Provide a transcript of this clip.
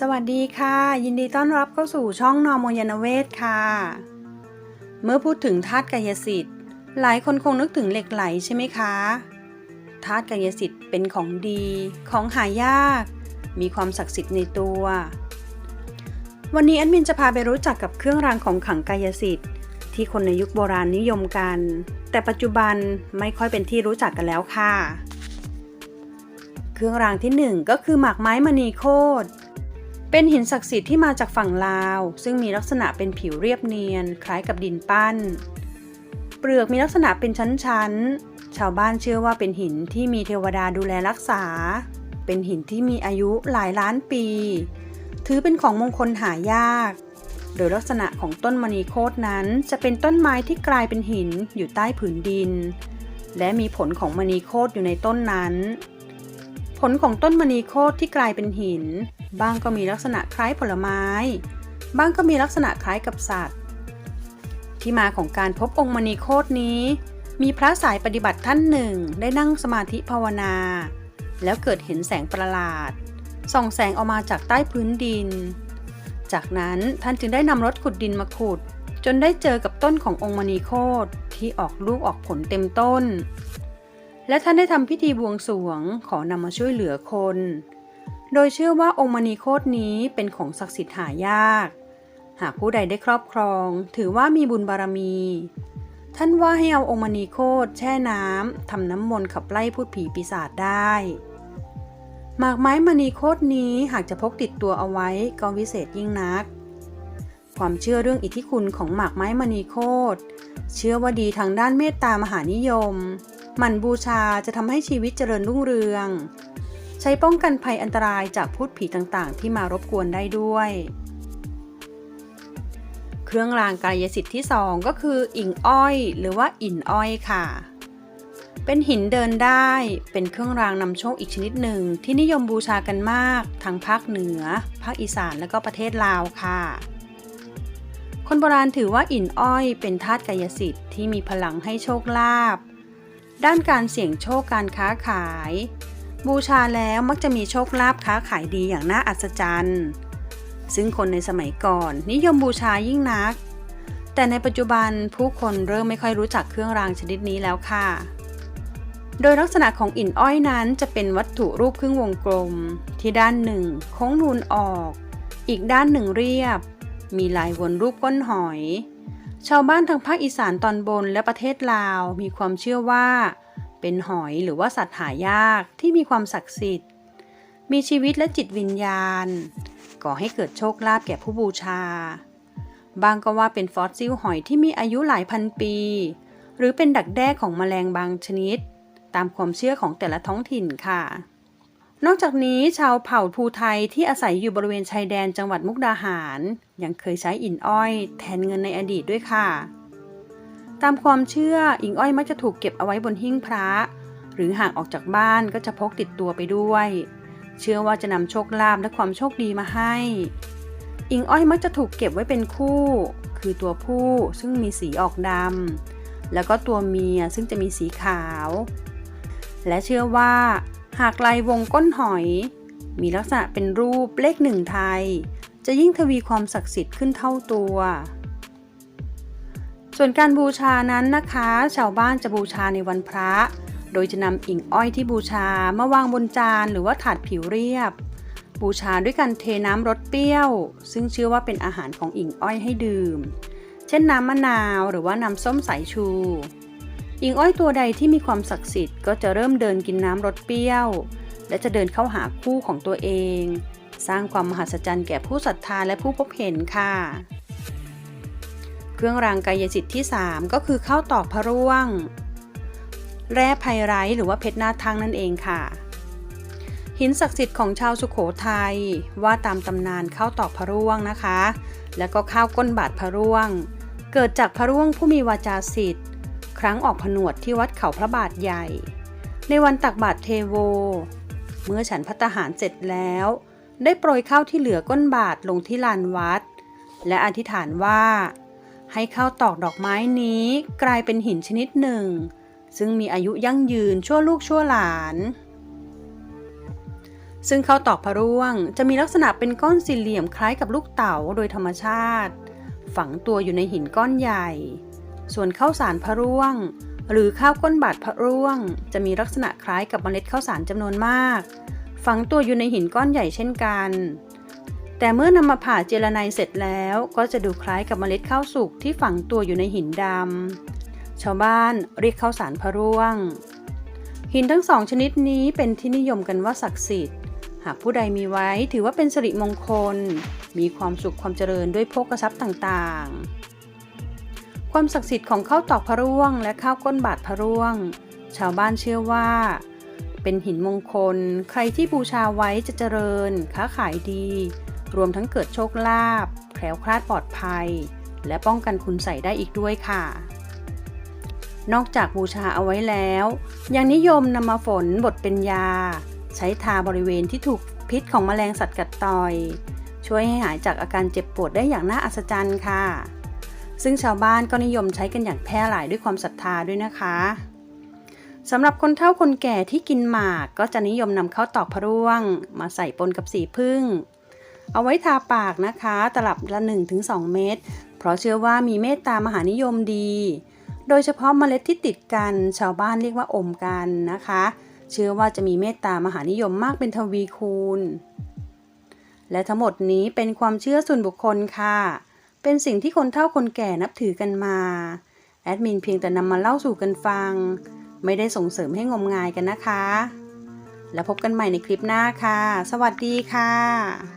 สวัสดีค่ะ ยินดีต้อนรับเข้าสู่ช่องนอมยานเวศค่ะ เมื่อพูดถึงธาตุกายสิทธิ์ หลายคนคงนึกถึงเหล็กไหลใช่ไหมคะธาตุกายสิทธิ์เป็นของดี ของหายาก มีความศักดิ์สิทธิ์ในตัว วันนี้แอดมินจะพาไปรู้จักกับเครื่องรางของขลังกายสิทธิ์ ที่คนในยุคโบราณนิยมกัน แต่ปัจจุบันไม่ค่อยเป็นที่รู้จักกันแล้วค่ะ เครื่องรางที่หนึ่งก็คือหมากไม้มณีโคตร เป็นหินศักดิ์สิทธิ์ที่มาจากฝั่งลาว ซึ่งมีลักษณะเป็นผิวเรียบเนียน คล้ายกับดินปั้น เปลือกมีลักษณะเป็นชั้นๆ ชาวบ้านเชื่อว่าเป็นหินที่มีเทวดาดูแลรักษา เป็นหินที่มีอายุหลายล้านปี ถือเป็นของมงคลหายากโดยลักษณะของต้นมณีโคตนั้นจะเป็นต้นไม้ที่กลายเป็นหินอยู่ใต้ผืนดิน และมีผลของมณีโคตอยู่ในต้นนั้น ลของต้นมณีโคตที่กลายเป็นหิน บ้างก็มีลักษณะคล้ายผลไม้ บ้างก็มีลักษณะคล้ายกับสัตว์ ที่มาของการพบองค์มณีโคตนี้ มีพระสายปฏิบัติท่านหนึ่งได้นั่งสมาธิภาวนา แล้วเกิดเห็นแสงประหลาด ส่องแสงออกมาจากใต้พื้นดิน จากนั้นท่านจึงได้นำรถขุดดินมาขุด จนได้เจอกับต้นขององค์มณีโคตที่ออกลูกออกผลเต็มต้น และท่านได้ทำพิธีบวงสรวงขอนำมาช่วยเหลือคน โดยเชื่อว่าองค์มณีโคตรนี้เป็นของศักดิ์สิทธิ์หายาก หากผู้ใดได้ครอบครอง ถือว่ามีบุญบารมี ท่านว่าให้เอาองค์มณีโคตรแช่น้ำทำน้ำมนต์ขับไล่พูดผีปีศาจได้ หมากไม้มณีโคตรนี้หากจะพกติดตัวเอาไว้ก็วิเศษยิ่งนัก ความเชื่อเรื่องอิทธิคุณของหมากไม้มณีโคตรเชื่อว่าดีทางด้านเมตตามหานิยม หมั่นบูชาจะทำให้ชีวิตเจริญรุ่งเรือง ใช้ป้องกันภัยอันตรายจากพูดผีต่างๆ ที่มารบกวนได้ด้วย เครื่องรางกายสิทธิ์ที่ 2 ก็คืออิงอ้อย หรือว่าอินอ้อยค่ะ เป็นหินเดินได้ เป็นเครื่องรางนำโชคอีกชนิดหนึ่ง ที่นิยมบูชากันมากทั้งภาคเหนือ ภาคอีสานและก็ประเทศลาวค่ะคนโบราณถือว่าอินอ้อยเป็นธาตุกายสิทธิ์ที่มีพลังให้โชคลาภ ด้านการเสี่ยงโชคการค้าขาย บูชาแล้วมักจะมีโชคลาภค้าขายดีอย่างน่าอัศจรรย์ ซึ่งคนในสมัยก่อนนิยมบูชายิ่งนัก แต่ในปัจจุบันผู้คนเริ่มไม่ค่อยรู้จักเครื่องรางชนิดนี้แล้วค่ะ โดยลักษณะของอินอ้อยนั้นจะเป็นวัตถุรูปครึ่งวงกลม ที่ด้านหนึ่งโค้งนูนออก อีกด้านหนึ่งเรียบ มีลายวนรูปก้นหอย ชาวบ้านทางภาคอีสานตอนบนและประเทศลาวมีความเชื่อว่า เป็นหอยหรือว่าสัตว์หายากที่มีความศักดิ์สิทธิ์ มีชีวิตและจิตวิญญาณ ก่อให้เกิดโชคลาภแก่ผู้บูชา บางก็ว่าเป็นฟอสซิลหอยที่มีอายุหลายพันปี หรือเป็นดักแด้ของแมลงบางชนิด ตามความเชื่อของแต่ละท้องถิ่นค่ะ นอกจากนี้ชาวเผ่าภูไทยที่อาศัยอยู่บริเวณชายแดนจังหวัดมุกดาหาร ยังเคยใช้อินอ้อยแทนเงินในอดีตด้วยค่ะ ตามความเชื่ออิงอ้อยมักจะถูกเก็บเอาไว้บนหิ้งพระ หรือหากออกจากบ้านก็จะพกติดตัวไปด้วย เชื่อว่าจะนำโชคลาภและความโชคดีมาให้ อิงอ้อยมักจะถูกเก็บไว้เป็นคู่ คือตัวผู้ซึ่งมีสีออกดำแล้วก็ตัวเมียซึ่งจะมีสีขาว และเชื่อว่า หากลายวงก้นหอย มีลักษณะเป็นรูปเลขหนึ่งไทย จะยิ่งทวีความศักดิ์สิทธิ์ขึ้นเท่าตัว ส่วนการบูชานั้นนะคะ ชาวบ้านจะบูชาในวันพระ โดยจะนำอิ่งอ้อยที่บูชามาวางบนจานหรือว่าถาดผิวเรียบ บูชาด้วยการเทน้ำรสเปรี้ยว ซึ่งเชื่อว่าเป็นอาหารของอิ่งอ้อยให้ดื่ม เช่นน้ำมะนาวหรือว่าน้ำส้มสายชู อิงอ้อยตัวใดที่มีความศักดิ์สิทธิ์ก็จะเริ่มเดินกินน้ำรสเปรี้ยว และจะเดินเข้าหาคู่ของตัวเอง สร้างความมหัศจรรย์แก่ผู้ศรัทธาและผู้พบเห็นค่ะ เครื่องรางกายสิทธิ์ที่ 3 ก็คือข้าวตอกพระร่วง แร่ไพไรหรือว่าเพชรหน้าทั้งนั่นเองค่ะ หินศักดิ์สิทธิ์ของชาวสุขโขทัยว่าตามตำนานข้าวตอกพระร่วงนะคะ แล้วก็ข้าวก้นบาทพระร่วง เกิดจากพระร่วงผู้มีวาจาสิทธิ ครั้งออกผนวดที่วัดเขาพระบาทใหญ่ ในวันตักบาตรเทโว เมื่อฉันพัตตาหารเสร็จแล้ว ได้โปรยข้าวที่เหลือก้นบาทลงที่ลานวัด และอธิษฐานว่า ให้ข้าวตอกดอกไม้นี้กลายเป็นหินชนิดหนึ่ง ซึ่งมีอายุยั่งยืนชั่วลูกชั่วหลาน ซึ่งข้าวตอกพะร่วงจะมีลักษณะเป็นก้อนสี่เหลี่ยมคล้ายกับลูกเต๋าโดยธรรมชาติ ฝังตัวอยู่ในหินก้อนใหญ่ ส่วนข้าวสารพะร่วง หรือข้าวก้นบาทพะร่วง จะมีลักษณะคล้ายกับเมล็ดข้าวสารจำนวนมาก ฝังตัวอยู่ในหินก้อนใหญ่เช่นกัน แต่เมื่อนำมาผ่าเจลาไนเสร็จแล้วก็จะดูคล้ายกับเมล็ดข้าวสุกที่ฝังตัวอยู่ในหินดำชาวบ้านเรียกข้าวสารพะร่วง หินทั้งสองชนิดนี้เป็นที่นิยมกันว่าศักดิ์สิทธิ์หากผู้ใดมีไว้ถือว่าเป็นสิริมงคล มีความสุขความเจริญด้วยโภคทรัพย์ต่างๆ ความศักดิ์สิทธิ์ของข้าวตอกพระร่วง และข้าวก้นบาทพระร่วง ชาวบ้านเชื่อว่า เป็นหินมงคล ใครที่บูชาไว้จะเจริญ ค้าขายดี รวมทั้งเกิดโชคลาภแคล้วคลาดปลอดภัย และป้องกันคุณใส่ได้อีกด้วยค่ะ นอกจากบูชาเอาไว้แล้ว ยังนิยมนำมาฝนบดเป็นยา ใช้ทาบริเวณที่ถูกพิษของแมลงสัตว์กัดต่อย ช่วยให้หายจากอาการเจ็บปวดได้อย่างน่าอัศจรรย์ค่ะ ซึ่งชาวบ้านก็นิยมใช้กันอย่างแพร่หลายด้วยความศรัทธาด้วยนะคะสำหรับคนเฒ่าคนแก่ที่กินหมากก็จะนิยมนำข้าวตอกพะร่วง มาใส่ปนกับสีพึ่ง เอาไว้ทาปากนะคะ ตลับละ 1-2 เม็ดเพราะเชื่อว่ามีเมตตามหานิยมดี โดยเฉพาะเมล็ดที่ติดกัน ชาวบ้านเรียกว่าอมกันนะคะ เชื่อว่าจะมีเมตตามหานิยมมากเป็นทวีคูณ และทั้งหมดนี้เป็นความเชื่อส่วนบุคคลค่ะ เป็นสิ่งที่คนเฒ่าคนแก่นับถือกันมา แอดมินเพียงแต่นำมาเล่าสู่กันฟัง ไม่ได้ส่งเสริมให้งมงายกันนะคะ แล้วพบกันใหม่ในคลิปหน้าค่ะ สวัสดีค่ะ